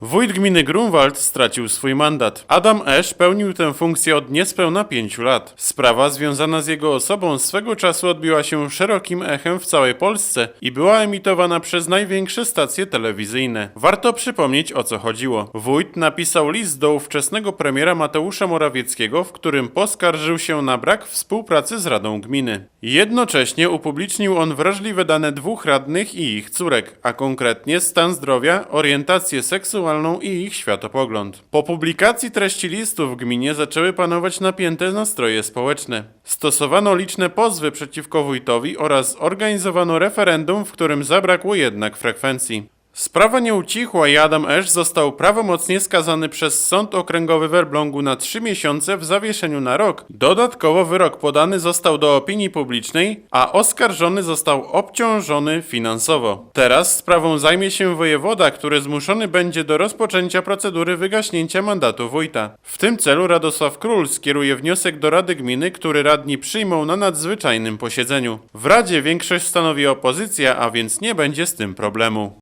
Wójt gminy Grunwald stracił swój mandat. Adam Esz pełnił tę funkcję od niespełna pięciu lat. Sprawa związana z jego osobą swego czasu odbiła się szerokim echem w całej Polsce i była emitowana przez największe stacje telewizyjne. Warto przypomnieć o co chodziło. Wójt napisał list do ówczesnego premiera Mateusza Morawieckiego, w którym poskarżył się na brak współpracy z Radą Gminy. Jednocześnie upublicznił on wrażliwe dane dwóch radnych i ich córek, a konkretnie stan zdrowia, orientację seksualną i ich światopogląd. Po publikacji treści listu w gminie zaczęły panować napięte nastroje społeczne. Stosowano liczne pozwy przeciwko wójtowi oraz organizowano referendum, w którym zabrakło jednak frekwencji. Sprawa nie ucichła i Adam Esz został prawomocnie skazany przez Sąd Okręgowy w Elblągu na 3 miesiące w zawieszeniu na rok. Dodatkowo wyrok podany został do opinii publicznej, a oskarżony został obciążony finansowo. Teraz sprawą zajmie się wojewoda, który zmuszony będzie do rozpoczęcia procedury wygaśnięcia mandatu wójta. W tym celu Radosław Król skieruje wniosek do Rady Gminy, który radni przyjmą na nadzwyczajnym posiedzeniu. W Radzie większość stanowi opozycja, a więc nie będzie z tym problemu.